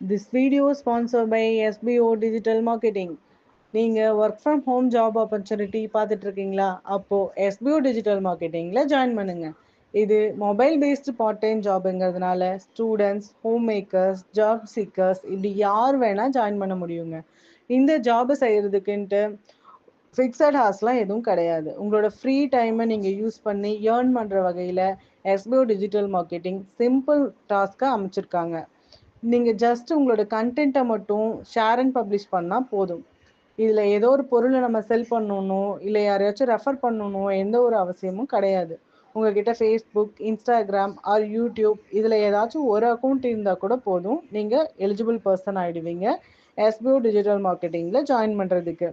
This video sponsor by SPO digital marketing நீங்கள் work from home job opportunity பார்த்துட்டு இருக்கீங்களா? அப்போது எஸ்பிஓ டிஜிட்டல் மார்க்கெட்டிங்கில் ஜாயின் பண்ணுங்க. இது mobile based part time ஜாப்ங்கிறதுனால students home makers job seekers இப்படி யார் வேணால் ஜாயின் பண்ண முடியுங்க. இந்த ஜாபை செய்கிறதுக்குன்ட்டு ஃபிக்ஸட் ஹார்ஸ்லாம் எதுவும் கிடையாது. உங்களோட ஃப்ரீ டைமை நீங்கள் யூஸ் பண்ணி ஏர்ன் பண்ணுற வகையில் எஸ்பிஓ டிஜிட்டல் மார்க்கெட்டிங் சிம்பிள் டாஸ்க்காக அமைச்சிருக்காங்க. நீங்கள் ஜஸ்ட் உங்களோட கண்டென்ட்டை மட்டும் ஷேர் அண்ட் பப்ளிஷ் பண்ணால் போதும். இதில் ஏதோ ஒரு பொருளை நம்ம செல் பண்ணணும் இல்லை யாரையாச்சும் ரெஃபர் பண்ணணும் எந்த ஒரு அவசியமும் கிடையாது. உங்ககிட்ட ஃபேஸ்புக் இன்ஸ்டாகிராம் ஆர் யூடியூப் இதில் ஏதாச்சும் ஒரு அக்கௌண்ட் இருந்தால் கூட போதும். நீங்கள் எலிஜிபிள் பர்சன் ஆகிடுவீங்க எஸ்பிஓ டிஜிட்டல் மார்க்கெட்டிங்கில் ஜாயின் பண்ணுறதுக்கு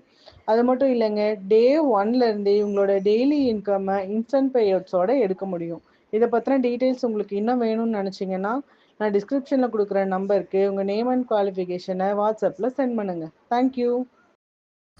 அது மட்டும் இல்லைங்க டே ஒன்லேருந்தே உங்களோட டெய்லி இன்கம்மை இன்ஸ்டன்ட் பேஅவுட்ஸோட எடுக்க முடியும். இதை பற்றின டீட்டெயில்ஸ் உங்களுக்கு இன்னும் வேணும்னு நினச்சிங்கன்னா நான் டிஸ்கிரிப்ஷனில் கொடுக்குற நம்பருக்கு உங்கள் நேம் அண்ட் குவாலிஃபிகேஷனை வாட்ஸ்அப்பில் சென்ட் பண்ணுங்கள் தேங்க்யூ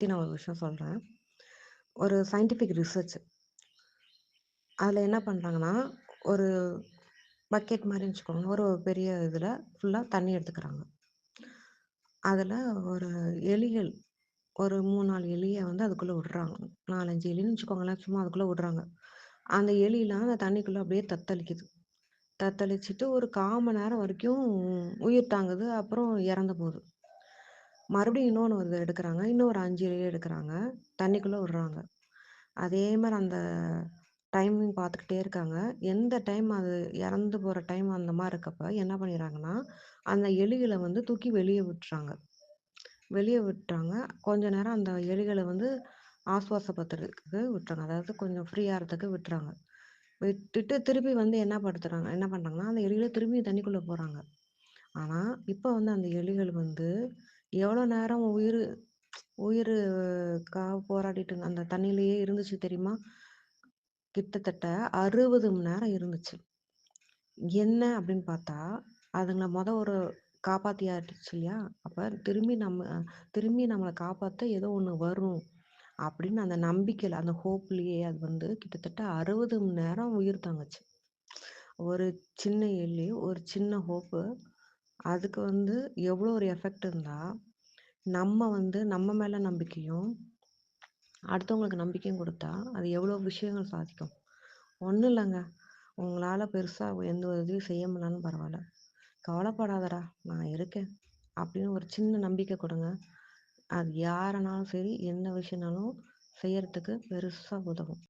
பற்றி நான் ஒரு விஷயம் சொல்கிறேன் ஒரு சயின்டிஃபிக் ரிசர்ச் அதில் என்ன பண்ணுறாங்கன்னா ஒரு பக்கெட் மாதிரி வச்சுக்கோங்க ஒரு பெரிய இதில் ஃபுல்லாக தண்ணி எடுத்துக்கிறாங்க. அதில் ஒரு எலிகள் ஒரு மூணு நாலு எலியை வந்து அதுக்குள்ளே விடுறாங்க. நாலஞ்சு எலின்னு வச்சுக்கோங்களேன். சும்மா அதுக்குள்ளே விடுறாங்க. அந்த எலியெலாம் அந்த தண்ணிக்குள்ளே அப்படியே தத்தளிக்குது. தத்தளிச்சுட்டு ஒரு கால் மணி நேரம் வரைக்கும் உயிர் தாங்குது. அப்புறம் இறந்து போகுது. மறுபடியும் இன்னொன்று ஒரு எடுக்கிறாங்க. இன்னொரு அஞ்சு எலி எடுக்கிறாங்க. தண்ணிக்குள்ளே விடுறாங்க. அதே மாதிரி அந்த டைமிங் பார்த்துக்கிட்டே இருக்காங்க. எந்த டைம் அது இறந்து போகிற டைம் அந்த மாதிரி இருக்கப்ப என்ன பண்ணிடுறாங்கன்னா அந்த எலிகளை வந்து தூக்கி வெளியே விட்டுறாங்க. வெளியே விட்டுறாங்க. கொஞ்ச நேரம் அந்த எலிகளை வந்து ஆசுவாசப்படுத்துறதுக்கு விட்டுறாங்க. அதாவது கொஞ்சம் ஃப்ரீயாகிறதுக்கு விட்டுறாங்க. விட்டுட்டு திருப்பி வந்து என்ன படுத்துறாங்க என்ன பண்ணுறாங்கன்னா அந்த எலிகளை திரும்பி தண்ணிக்குள்ளே போகிறாங்க ஆனால் இப்போ வந்து அந்த எலிகள் வந்து எவ்வளோ நேரம் உயிர் உயிருக்காக போராடிட்டு அந்த தண்ணியிலேயே இருந்துச்சு தெரியுமா? கிட்டத்தட்ட அறுபது மணி நேரம் இருந்துச்சு. என்ன அப்படின்னு பார்த்தா அதுங்களை மொதல் ஒரு காப்பாத்தியாட்டுச்சு இல்லையா? அப்போ திரும்பி நம்ம திரும்பி நம்மளை காப்பாற்ற ஏதோ ஒன்று வரும் அப்படின்னு அந்த நம்பிக்கையில் அந்த ஹோப்லேயே அது வந்து கிட்டத்தட்ட அறுபது மணி நேரம் உயிர் தாங்கச்சு. ஒரு சின்ன எள்ளி ஒரு சின்ன ஹோப்பு அதுக்கு வந்து எவ்வளோ ஒரு எஃபெக்ட் இருந்தால் நம்ம வந்து நம்ம மேலே நம்பிக்கையும் அடுத்தவங்களுக்கு நம்பிக்கையும் கொடுத்தா அது எவ்வளோ விஷயங்கள் சாதிக்கும். ஒன்றும் இல்லைங்க. உங்களால் பெருசாக எந்த ஒரு இதையும் செய்ய முடியலன்னு பரவாயில்ல. கவலைப்படாதடா நான் இருக்கேன். அப்படின்னு ஒரு சின்ன நம்பிக்கை கொடுங்க. அது யாருனாலும் சரி என்ன விஷயம்னாலும் செய்யறதுக்கு பெருசாக உதவும்.